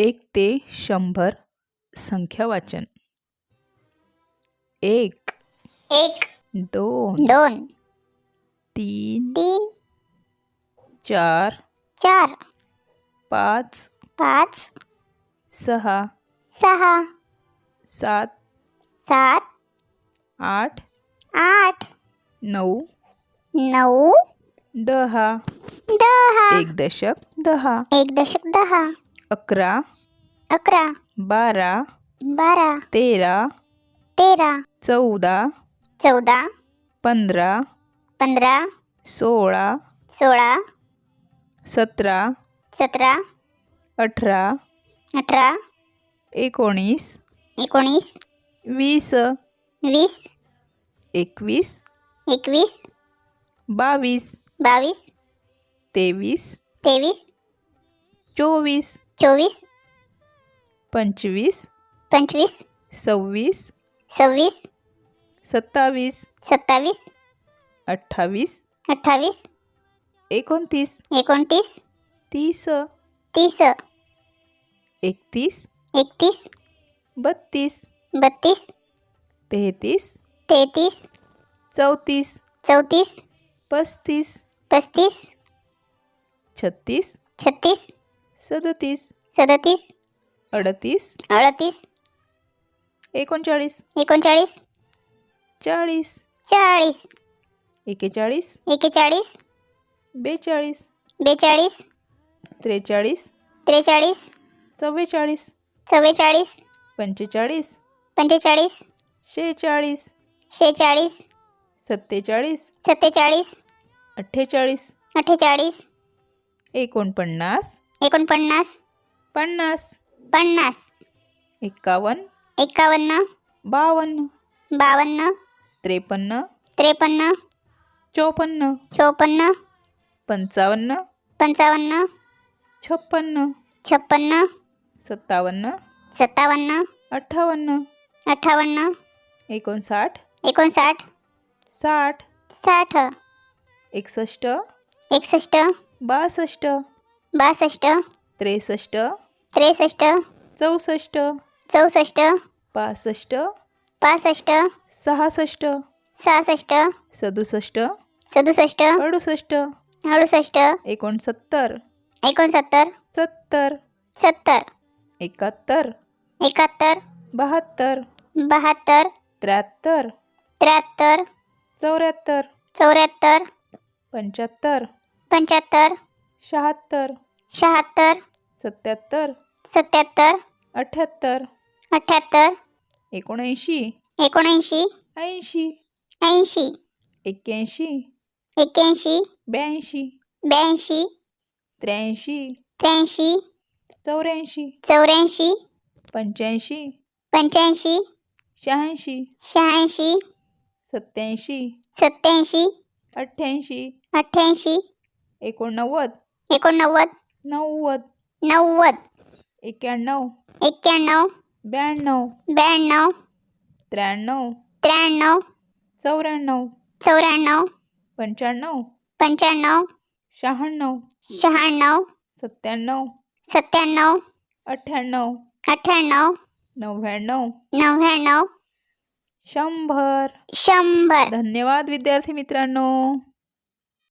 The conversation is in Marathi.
एक ते शंभर संख्या वाचन. एक. एक. दोन. दोन. तीन. तीन. चार. चार. पाच. पाच. सहा. सहा. सात. सात. आठ. आठ. नऊ. नऊ. दहा. दहा. एक दशक दहा. एक दशक दहा. अकरा अकरा बारा बारा तेरा तेरा चौदा चौदा पंधरा पंधरा सोळा सोळा सतरा सतरा अठरा अठरा एकोणीस एकोणीस वीस वीस एकवीस एकवीस बावीस बावीस तेवीस तेवीस चोवीस चोवीस पंचवीस पंचवीस सव्वीस सव्वीस सत्तावीस सत्तावीस अठ्ठावीस अठ्ठावीस एकोणतीस एकोणतीस तीस तीस एकतीस एकतीस बत्तीस बत्तीस तेहतीस तेहतीस चौतीस चौतीस पस्तीस पस्तीस छत्तीस छत्तीस सदतीस. सदतीस. अडतीस. अडतीस. एकोणचाळीस. एकोणचाळीस. चाळीस. चाळीस. एकेचाळीस. एकेचाळीस. बेचाळीस. बेचाळीस. त्रेचाळीस. त्रेचाळीस. चव्वेचाळीस. चव्वेचाळीस. पंचेचाळीस. पंचेचाळीस. शेहेचाळीस. शेहेचाळीस. सत्तेचाळीस. सत्तेचाळीस. अठ्ठेचाळीस. अठ्ठेचाळीस. एकोणपन्नास. एकोणपन्नास. पन्नास. पन्नास. एक्कावन्न एकावन्न. बावन्न. बावन्न. त्रेपन्न. त्रेपन्न. चोपन्न. चोपन्न. पंचावन्न. पंचावन्न. छप्पन्न. छप्पन्न. सत्तावन्न. सत्तावन्न. अठ्ठावन्न. अठ्ठावन्न. एकोणसाठ. एकोणसाठ. साठ. साठ. एकसष्ट. एकसष्ट. बासष्ट. बासष्ट. त्रेसष्ट. त्रेसष्ट. चौसष्ट. चौसष्ट. पासष्ट. पासष्ट. सहासष्ट. सहासष्ट. सदुसष्ट. सदुसष्ट. अडुसष्ट. अडुसष्ट. एकोणसत्तर. एकोणसत्तर. सत्तर. सत्तर. एकाहत्तर. एकाहत्तर. बहात्तर. बहात्तर. त्र्याहत्तर. त्र्याहत्तर. चौऱ्याहत्तर. चौऱ्याहत्तर. पंच्याहत्तर. पंच्याहत्तर. शहात्तर. शहात्तर. सत्याहत्तर सत्याहत्तर अठ्ठ्याहत्तर अठ्ठ्याहत्तर एकोणऐंशी. एकोणऐंशी. ऐंशी. ऐंशी. एक्क्याऐंशी. एक्क्याऐंशी. ब्याऐंशी. ब्याऐंशी. त्र्याऐंशी. त्र्याऐंशी. चौऱ्याऐंशी. चौऱ्याऐंशी. पंच्याऐंशी. पंच्याऐंशी. शहाऐंशी. शहाऐंशी. सत्याऐंशी. सत्याऐंशी. अठ्ठ्याऐंशी. अठ्ठ्याऐंशी. एकोणनव्वद. एकोणनव्वद. नव्वद. नव्वद. एक्क्याण्णव एक्क्याण्णव ब्याण्णव. ब्याण्णव. त्र्याण्णव. त्र्याण्णव. चौऱ्याण्णव. चौऱ्याण्णव. पंच्याण्णव. पंच्याण्णव. शहाण्णव. शहाण्णव. सत्त्याण्णव. सत्त्याण्णव. अठ्ठ्याण्णव. अठ्ठ्याण्णव. नव्याण्णव. नव्याण्णव. शंभर. शंभर. धन्यवाद विद्यार्थी मित्रांनो.